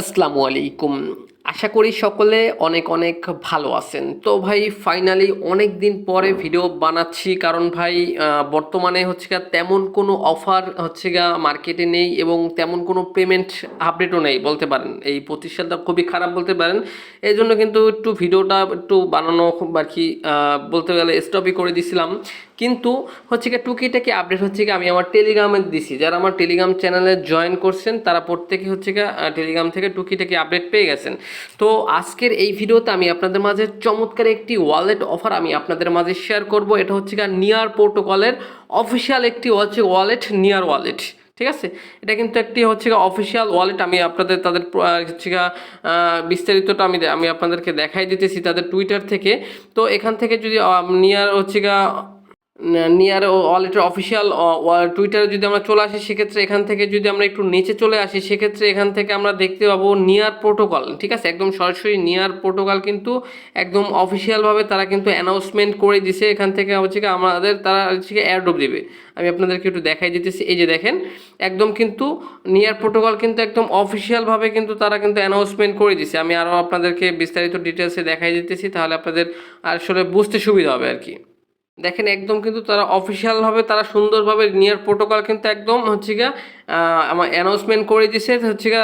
আসসালামু আলাইকুম। আশা করি সকলে অনেক অনেক ভালো আছেন। তো ভাই ফাইনালি অনেক দিন পরে ভিডিও বানাচ্ছি কারণ ভাই বর্তমানে হচ্ছে গা তেমন কোনো অফার হচ্ছে গা মার্কেটে নেই এবং তেমন কোনো পেমেন্ট আপডেটও নেই বলতে পারেন। এই প্রতিষ্ঠানটা খুবই খারাপ বলতে পারেন। এই জন্য কিন্তু একটু ভিডিওটা একটু বানানো আর কি বলতে গেলে স্টপই করে দিছিলাম। কিন্তু হচ্ছে গিয়ে টুকিটাকি আপডেট হচ্ছে গিয়ে আমি আমার টেলিগ্রামে দিছি। যারা আমার টেলিগ্রাম চ্যানেলে জয়েন করছেন, তারা প্রত্যেকে হচ্ছে গিয়ে টেলিগ্রাম থেকে টুকিটাকি আপডেট পেয়ে গেছেন। তো আজকের এই ভিডিওতে আমি আপনাদের মাঝে চমৎকার একটি ওয়ালেট অফার আমি আপনাদের মাঝে শেয়ার করব। এটা হচ্ছে গিয়ে নিয়ার প্রোটোকলের অফিসিয়াল একটি হচ্ছে ওয়ালেট নিয়ার ওয়ালেট ঠিক আছে? এটা কিন্তু একটি হচ্ছে অফিসিয়াল ওয়ালেট আমি আপনাদের, তাদের হচ্ছে বিস্তারিতটা আমি আমি আপনাদেরকে দেখাই দিতেছি তাদের টুইটার থেকে। তো এখান থেকে যদি নিয়ার হচ্ছে নিয়ার ওয়ালেটের অফিসিয়াল টুইটারে যদি আমরা চলে আসি, সেক্ষেত্রে এখান থেকে যদি আমরা একটু নিচে চলে আসি, সেক্ষেত্রে এখান থেকে আমরা দেখতে পাবো নিয়ার প্রোটোকল ঠিক আছে? একদম সরাসরি নিয়ার প্রোটোকল কিন্তু একদম অফিসিয়ালভাবে তারা কিন্তু অ্যানাউন্সমেন্ট করে দিছে। এখান থেকে হচ্ছে কি আমাদের তারা হচ্ছে কি এয়ারড্রপ দেবে। আমি আপনাদেরকে একটু দেখাই দিতেছি। এই যে দেখেন, একদম কিন্তু নিয়ার প্রোটোকল কিন্তু একদম অফিসিয়ালভাবে কিন্তু তারা কিন্তু অ্যানাউন্সমেন্ট করে দিছে। আমি আরও আপনাদেরকে বিস্তারিত ডিটেলসে দেখাই দিতেছি, তাহলে আপনাদের আসলে বুঝতে সুবিধা হবে আর কি। দেখেন একদম কিন্তু তারা অফিসিয়ালভাবে তারা সুন্দরভাবে নিয়ার প্রোটোকল কিন্তু একদম হচ্ছে গিয়া আমার অ্যানাউন্সমেন্ট করে দিছে হচ্ছে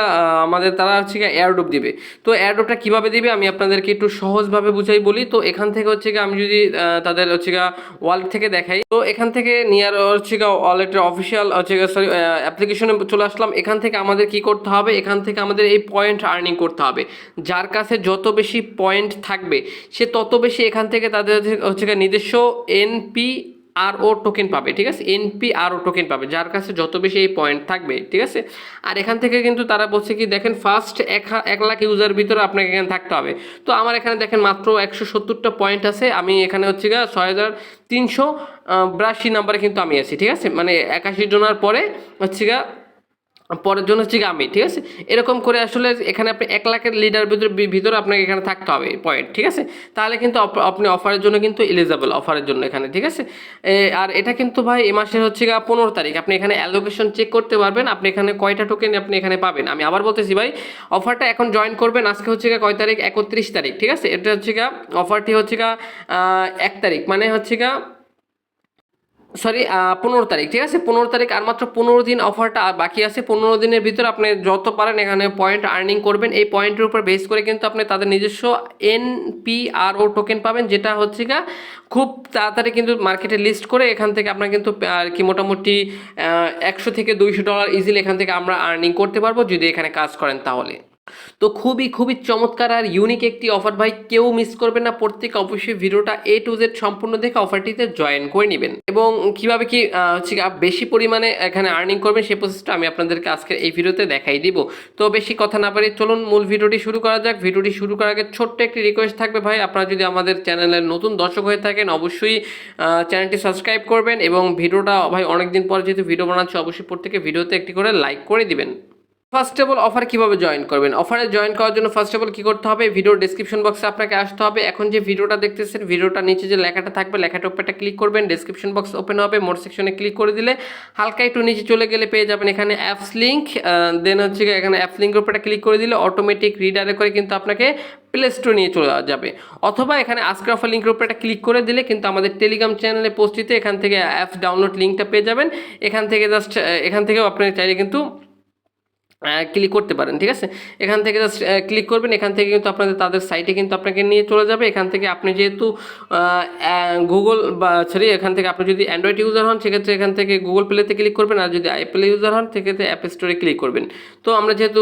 আমাদের তারা হচ্ছে গিয়া এয়ারড্রপ দিবে। তো এয়ারড্রপটা কীভাবে দিবে আমি আপনাদেরকে একটু সহজভাবে বুঝাই বলি। তো এখান থেকে হচ্ছে আমি যদি তাদের হচ্ছে ওয়ালেট থেকে দেখাই। তো এখান থেকে নিয়ার হচ্ছে ওয়ালেটের অফিসিয়াল হচ্ছে সরি অ্যাপ্লিকেশনে চলে আসলাম। এখান থেকে আমাদের কি করতে হবে? এখান থেকে আমাদের এই পয়েন্ট আর্নিং করতে হবে। যার কাছে যত বেশি পয়েন্ট থাকবে, সে তত বেশি এখান থেকে তাদের হচ্ছে- নিজস্ব এনপি আর ও টোকেন পাবে, ঠিক আছে? এনপি আর ও টোকেন পাবে, যার কাছে যত বেশি এই পয়েন্ট থাকবে, ঠিক আছে? আর এখান থেকে কিন্তু তারা বলছে কি, দেখেন ফার্স্ট এক এক লাখ ইউজার ভিতরে আপনাকে এখানে থাকতে হবে। তো আমার এখানে দেখেন মাত্র একশো সত্তরটা পয়েন্ট আছে, আমি এখানে হচ্ছে গা ছয় হাজার তিনশো বিরাশি নাম্বারে কিন্তু আমি আছি, ঠিক আছে? মানে একাশি জনার পরে হচ্ছে গা পরের জন্য হচ্ছে আমি, ঠিক আছে? এরকম করে আসলে এখানে আপনি এক লাখের লিডার ভিতরে ভিতরে আপনাকে এখানে থাকতে হবে পয়েন্ট ঠিক আছে? তাহলে কিন্তু আপনি অফারের জন্য কিন্তু এলিজেবল অফারের জন্য এখানে, ঠিক আছে? আর এটা কিন্তু ভাই এ মাসের হচ্ছে গিয়ে পনেরো তারিখ, আপনি এখানে অ্যালোকেশন চেক করতে পারবেন, আপনি এখানে কয়টা টোকেন আপনি এখানে পাবেন। আমি আবার বলতেছি ভাই অফারটা এখন জয়েন করবেন, আজকে হচ্ছে গিয়ে কয় তারিখ? একত্রিশ তারিখ, ঠিক আছে? এটা হচ্ছে গিয়ে অফারটি হচ্ছে গিয়ে এক তারিখ মানে হচ্ছে গিয়ে সরি পনেরো তারিখ, ঠিক আছে? পনেরো তারিখ আর মাত্র পনেরো দিন অফারটা বাকি আছে। পনেরো দিনের ভিতরে আপনি যত পারেন এখানে পয়েন্ট আর্নিং করবেন। এই পয়েন্টের উপর বেস করে কিন্তু আপনি তাদের নিজস্ব N P R O token পাবেন, যেটা হচ্ছে গা খুব তাড়াতাড়ি কিন্তু মার্কেটে লিস্ট করে এখান থেকে আপনার কিন্তু, আর কি, মোটামুটি একশো থেকে দুইশো ডলার ইজিলি এখান থেকে আমরা আর্নিং করতে পারব, যদি এখানে কাজ করেন তাহলে। তো খুবই খুবই চমৎকার আর ইউনিক একটি অফার ভাই, কেউ মিস করবেন না। প্রত্যেক অবশ্যই ভিডিওটা এ টু জেড সম্পূর্ণ দেখে অফারটিতে জয়েন করে নেবেন। এবং কীভাবে কি হচ্ছে বেশি পরিমাণে এখানে আর্নিং করবেন সেই প্রসেসটা আমি আপনাদেরকে আজকে এই ভিডিওতে দেখাই দিব। তো বেশি কথা না পারি চলুন, মূল ভিডিওটি শুরু করা যাক। ভিডিওটি শুরু করার আগে ছোট্ট একটি রিকোয়েস্ট থাকবে ভাই। আপনারা যদি আমাদের চ্যানেলের নতুন দর্শক হয়ে থাকেন, অবশ্যই চ্যানেলটি সাবস্ক্রাইব করবেন এবং ভিডিওটা, ভাই, অনেকদিন পর যেহেতু ভিডিও বানাচ্ছি, অবশ্যই প্রত্যেকে ভিডিওতে একটি করে লাইক করে দিবেন। ফার্স্ট অফ অল অফার কীভাবে জয়েন করবেন? অফারে জয়েন করার জন্য ফার্স্ট অফ অল কী করতে হবে? ভিডিওর ডিসক্রিপশন বক্সে আপনাকে আসতে হবে। এখন যে ভিডিওটা দেখতেছেন ভিডিওটা নিচে যে লেখাটা থাকবে লেখাটার উপর একটা ক্লিক করবেন। ডিসক্রিপশন বক্স ওপেন হবে। মোর সেকশনে ক্লিক করে দিলে হালকা একটু নিচে চলে গেলে পেয়ে যাবেন এখানে অ্যাপস লিঙ্ক দেন হচ্ছে এখানে অ্যাপস লিঙ্কের উপর একটা ক্লিক করে দিলে অটোমেটিক রিডারে করে কিন্তু আপনাকে প্লে স্টোর নিয়ে চলে যাবে। অথবা এখানে আজকের অফার লিঙ্কের উপর একটা ক্লিক করে দিলে কিন্তু আমাদের টেলিগ্রাম চ্যানেলে পোস্টিতে এখান থেকে অ্যাপস ডাউনলোড লিঙ্কটা পেয়ে যাবেন। এখান থেকে জাস্ট এখান থেকেও আপনি চাইলে কিন্তু ক্লিক করতে পারেন, ঠিক আছে? এখান থেকে জাস্ট ক্লিক করবেন, এখান থেকে কিন্তু আপনাদের, তাদের সাইটে কিন্তু আপনাকে নিয়ে চলে যাবে। এখান থেকে আপনি যেহেতু গুগল বা সরি এখান থেকে আপনি যদি অ্যান্ড্রয়েড ইউজার হন, সেক্ষেত্রে এখান থেকে গুগল প্লেতে ক্লিক করবেন, আর যদি অ্যাপেল ইউজার হন, সেক্ষেত্রে অ্যাপ স্টোরে ক্লিক করবেন। তো আমরা যেহেতু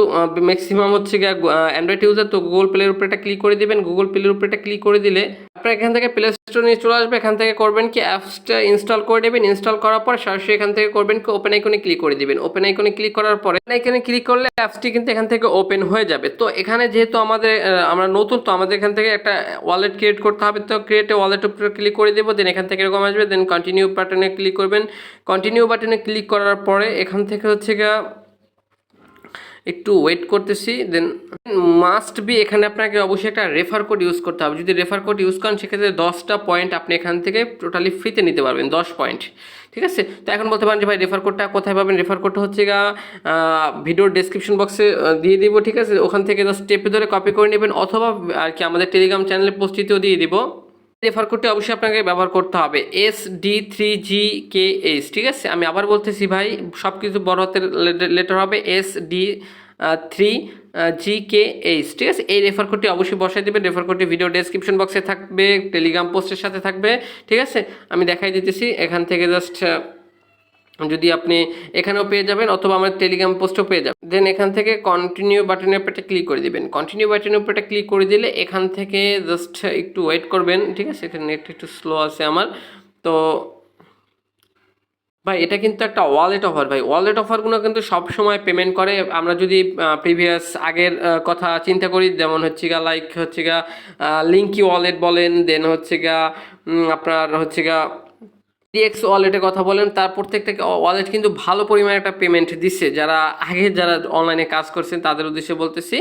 ম্যাক্সিমাম হচ্ছে গিয়ে অ্যান্ড্রয়েড ইউজার তো গুগল প্লের উপরে একটা ক্লিক করে দিবেন। গুগল প্লের উপরে একটা ক্লিক করে দিলে আপনার এখান থেকে প্লে স্টোর নিয়ে চলে আসবে, এখান থেকে করবেন কি অ্যাপসটা ইনস্টল করে দেবেন ইনস্টল করার পর সরাসরি এখান থেকে করবেন কি ওপেন আইকনে ক্লিক করে দিবেন। ওপেন আইকনে ক্লিক করার পরে আইকনে ক্লিক করলে অ্যাপসটি কিন্তু এখান থেকে ওপেন হয়ে যাবে। তো এখানে যেহেতু আমাদের আমরা নতুন, তো আমাদের এখান থেকে একটা ওয়ালেট ক্রিয়েট করতে হবে। তো ক্রিয়েট ওয়ালেট উপরে ক্লিক করে দেবো দেন এখান থেকে এরকম আসবে দেন কন্টিনিউ বাটনে ক্লিক করবেন। কন্টিনিউ বাটনে ক্লিক করার পরে এখান থেকে হচ্ছে গিয়ে একটু ওয়েট করতেছি দেন মাস্ট বি এখানে আপনাকে অবশ্যই একটা রেফার কোড ইউজ করতে হবে। যদি রেফার কোড ইউজ করেন, সেক্ষেত্রে দশটা পয়েন্ট আপনি এখান থেকে টোটালি ফ্রিতে নিতে পারবেন, দশ পয়েন্ট ঠিক আছে? তো এখন বলতে পারেন যে ভাই রেফার কোডটা কোথায় পাবেন? রেফার কোডটা হচ্ছে গা ভিডিওর ডেসক্রিপশন বক্সে দিয়ে দিব, ঠিক আছে? ওখান থেকে জাস্ট স্টেপে ধরে কপি করে নেবেন, অথবা আর কি আমাদের টেলিগ্রাম চ্যানেলে পোস্টিতেও দিয়ে দিব। রেফার কোডটি অবশ্যই আপনাকে ব্যবহার করতে হবে। S D three G K H ঠিক আছে? আমি আবার বলতেছি ভাই সব কিছু বড় হাতের লেটার হবে S D three G K H ঠিক আছে? এই রেফার কোডটি অবশ্যই বসাই দেবেন। রেফার কোডটি ভিডিও ডেসক্রিপশন বক্সে থাকবে টেলিগ্রাম পোস্টের সাথে থাকবে, ঠিক আছে? আমি দেখাই দিতেছি, এখান থেকে জাস্ট যদি আপনি এখানেও পেয়ে যাবেন অথবা আমার টেলিগ্রাম পোস্টও পেয়ে যাবেন। দেন এখান থেকে কন্টিনিউ বাটনের উপরে ক্লিক করে দিবেন। কন্টিনিউ বাটনের উপরে ক্লিক করে দিলে এখান থেকে জাস্ট একটু ওয়েট করবেন, ঠিক আছে? এখানে নেট একটু স্লো আছে আমার। তো ভাই, এটা কিন্তু একটা ওয়ালেট অফার ভাই। ওয়ালেট অফারগুলো কিন্তু সব সময় পেমেন্ট করে। আমরা যদি প্রিভিয়াস আগের কথা চিন্তা করি, যেমন হচ্ছে গা লাইক হচ্ছে গা লিঙ্কি ওয়ালেট বলেন দেন হচ্ছে গা আপনার হচ্ছে গা ডিএক্স ওয়ালেটে কথা বলেন, তার প্রত্যেকটাকে ওয়ালেট কিন্তু ভালো পরিমাণে একটা পেমেন্ট দিচ্ছে। যারা, আগে যারা অনলাইনে কাজ করছেন, তাদের উদ্দেশ্যে বলতেছি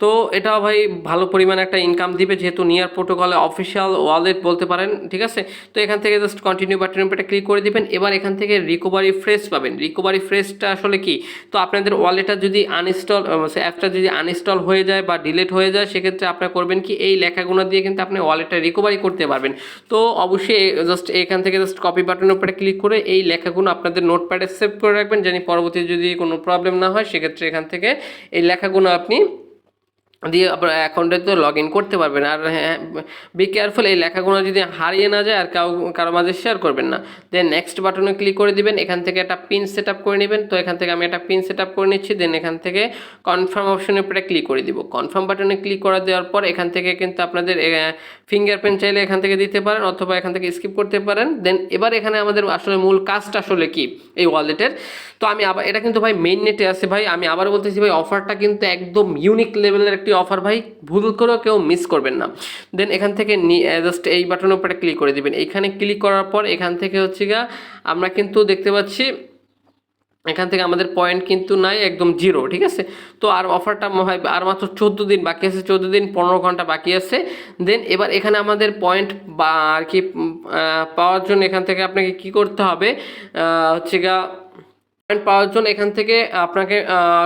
তো এটাও ভাই ভালো পরিমাণে একটা ইনকাম দিবে, যেহেতু নিয়ার প্রোটোকলে অফিসিয়াল ওয়ালেট বলতে পারেন, ঠিক আছে? তো এখান থেকে জাস্ট কন্টিনিউ বাটনের উপরে ক্লিক করে দিবেন, এবার এখান থেকে রিকভারি ফ্রেশ পাবেন। রিকভারি ফ্রেশটা আসলে কি? তো আপনাদের ওয়ালেটটা যদি আনইনস্টল অ্যাপটা যদি আনইনস্টল হয়ে যায় বা ডিলিট হয়ে যায়, সেক্ষেত্রে আপনার করবেন কি? এই লেখাগুলো দিয়ে কিন্তু আপনি ওয়ালেটটা রিকভারি করতে পারবেন। তো অবশ্যই জাস্ট এখান থেকে জাস্ট কপি বাটনের উপরে ক্লিক করে এই লেখাগুলো আপনাদের নোটপ্যাডে সেভ করে রাখবেন, জানি পরবর্তী যদি কোনো প্রবলেম না হয়, সেক্ষেত্রে এখান থেকে এই লেখাগুলো আপনি দিয়ে আপনার অ্যাকাউন্টে তো লগ ইন করতে পারবেন। আর হ্যাঁ বি কেয়ারফুল এই লেখাগুলো যদি হারিয়ে না যায়, আর কাউ, কারও মাঝে শেয়ার করবেন না। দেন নেক্সট বাটনে ক্লিক করে দিবেন, এখান থেকে একটা পিন সেট আপ করে নেবেন। তো এখান থেকে আমি একটা পিন সেট আপ করে নিচ্ছি দেন এখান থেকে কনফার্ম অপশনের উপরে ক্লিক করে দিব। কনফার্ম বাটনে ক্লিক করে দেওয়ার পর এখান থেকে কিন্তু আপনাদের ফিঙ্গারপ্রিন্ট চাইলে এখান থেকে দিতে পারেন, অথবা এখান থেকে স্কিপ করতে পারেন। দেন এবার এখানে আমাদের আসলে মূল কাজটা আসলে কি, এই ওয়ালেটের তো আমি আবার, এটা কিন্তু ভাই মেইন নেটে আছে ভাই। আমি আবার বলতেছি ভাই অফারটা কিন্তু একদম ইউনিক লেভেলের একটি অফার ভাই। ভুল করেও কেউ মিস করবেন না। দেন এখান থেকে জাস্ট এই বাটনের উপরে ক্লিক করে দিবেন। এখানে ক্লিক করার পর এখান থেকে হচ্ছে গা আমরা কিন্তু দেখতে পাচ্ছি, এখান থেকে আমাদের পয়েন্ট কিন্তু নাই, একদম জিরো ঠিক আছে? তো আর অফারটা হয় আর মাত্র চোদ্দ দিন বাকি আছে, চোদ্দ দিন পনেরো ঘণ্টা বাকি আছে। দেন এবার এখানে আমাদের পয়েন্ট বা আর কি পাওয়ার জন্য এখান থেকে আপনাকে কি করতে হবে হচ্ছে গা পয়েন্ট পাওয়ার জন্য এখান থেকে আপনাকে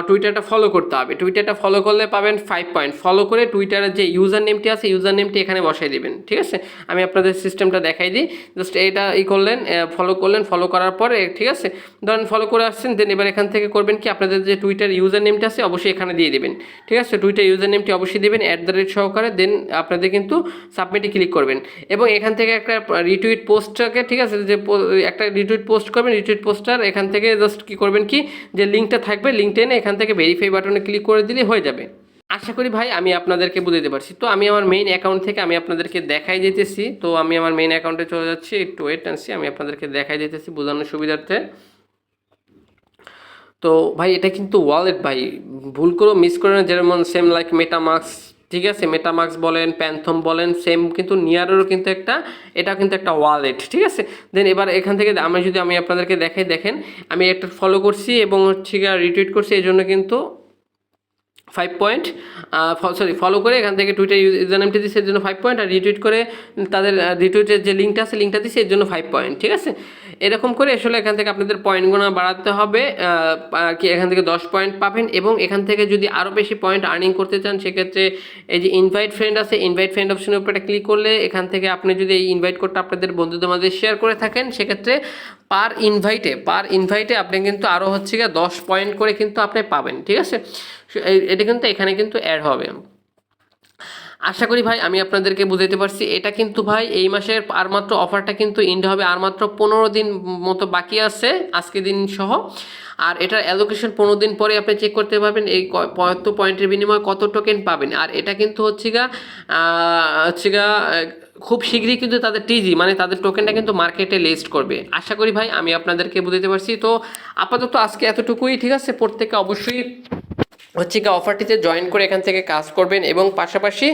টুইটারটা ফলো করতে হবে। টুইটারটা ফলো করলে পাবেন ফাইভ পয়েন্ট ফলো করে টুইটারের যে ইউজার নেমটি আছে ইউজার নেমটি এখানে বসাই দেবেন, ঠিক আছে? আমি আপনাদের সিস্টেমটা দেখাই দিই। জাস্ট এটা ই করলেন ফলো করলেন ফলো করার পরে, ঠিক আছে? ধরেন ফলো করে আসছেন দেন এবার এখান থেকে করবেন কি, আপনাদের যে টুইটার ইউজার নেমটা আছে, অবশ্যই এখানে দিয়ে দেবেন, ঠিক আছে? টুইটার ইউজার নেমটি অবশ্যই দেবেন অ্যাট দ্য রেট সহকারে দেন আপনাদের কিন্তু সাবমিটে ক্লিক করবেন। এবং এখান থেকে একটা রিটুইট পোস্টটাকে ঠিক আছে? যে একটা রিটুইট পোস্ট করবেন রিটুইট পোস্টার এখান থেকে জাস্ট কি করবেন কি? যে লিঙ্কটা থাকবে লিঙ্কটা এনে এখান থেকে ভেরিফাই বাটনে ক্লিক করে দিলে হয়ে যাবে। আশা করি ভাই আমি আপনাদেরকে বুঝাতে পারছি। তো আমি আমার মেইন অ্যাকাউন্ট থেকে আমি আপনাদেরকে দেখাই যেতেছি তো আমি আমার মেইন অ্যাকাউন্টে চলে যাচ্ছি, একটু ওয়েট আনছি আমি আপনাদেরকে দেখাই যেতেছি বোঝানোর সুবিধার্থে। তো ভাই এটা কিন্তু ওয়ালেট ভাই, ভুল করেও মিস করে না যেমন সেম লাইক মেটামাক্স ঠিক আছে? মেটামাক্স বলেন প্যান্থম বলেন সেম কিন্তু নিয়ারেরও কিন্তু একটা এটা কিন্তু একটা ওয়ালেট ঠিক আছে? দেন এবার এখান থেকে আমি যদি আমি আপনাদেরকে দেখাই, দেখেন, আমি একটা ফলো করছি এবং হচ্ছে রিটুইট করছি, এই জন্য কিন্তু ফাইভ পয়েন্ট সরি ফলো করে এখান থেকে টুইটার ইউজার নেমটি দিচ্ছে এর জন্য ফাইভ পয়েন্ট আর রিটুইট করে তাদের রিটুইটের যে লিঙ্কটা আছে লিঙ্কটা দিচ্ছে এর জন্য ফাইভ পয়েন্ট ঠিক আছে? এরকম করে আসলে এখান থেকে আপনাদের পয়েন্টগুলো বাড়াতে হবে কি এখান থেকে দশ পয়েন্ট পাবেন এবং এখান থেকে যদি আরও বেশি পয়েন্ট আর্নিং করতে চান, সেক্ষেত্রে এই যে ইনভাইট ফ্রেন্ড আছে ইনভাইট ফ্রেন্ড অপশনের উপরে ক্লিক করলে এখান থেকে আপনি যদি এই ইনভাইট কোডটা আপনাদের বন্ধুদের মাঝে শেয়ার করে থাকেন, সেক্ষেত্রে পার ইনভাইটে পার ইনভাইটে আপনি কিন্তু আরও হচ্ছে গিয়ে দশ পয়েন্ট করে কিন্তু আপনি পাবেন, ঠিক আছে? এটা কিন্তু এখানে কিন্তু অ্যাড হবে। আশা করি ভাই, আমি আপনাদেরকে বুঝাইতে পারছি। এটা কিন্তু ভাই, এই মাসের আর মাত্র অফারটা কিন্তু ইন্ড হবে আর মাত্র পনেরো দিন মতো বাকি আছে, আজকে দিন সহ। আর এটার অ্যালোকেশন পনেরো দিন পরে আপনি চেক করতে পারবেন, এই কত পয়েন্টের বিনিময়ে কত টোকেন পাবেন। আর এটা কিন্তু হচ্ছে গা হচ্ছে গা খুব শীঘ্রই কিন্তু তাদের টিজি মানে তাদের টোকেনটা কিন্তু মার্কেটে লিস্ট করবে। আশা করি ভাই, আমি আপনাদেরকে বুঝাতে পারছি। তো আপাতত আজকে এতটুকুই, ঠিক আছে? প্রত্যেকে অবশ্যই হচ্ছে কি অফারটিতে জয়েন করে এখান থেকে কাজ করবেন এবং পাশাপাশি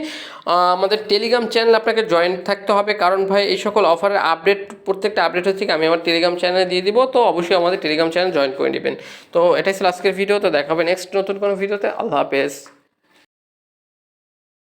আমাদের টেলিগ্রাম চ্যানেল আপনাকে জয়েন থাকতে হবে। কারণ ভাই, এই সকল অফারের আপডেট প্রত্যেকটা আপডেট হচ্ছে কি, আমি আমার টেলিগ্রাম চ্যানেলে দিয়ে দিব, তো অবশ্যই আমাদের টেলিগ্রাম চ্যানেল জয়েন করে নেবেন। তো এটাই ছিল আজকের ভিডিও তো দেখাবে নেক্সট নতুন কোনো ভিডিওতে আল্লাহ হাফেজ।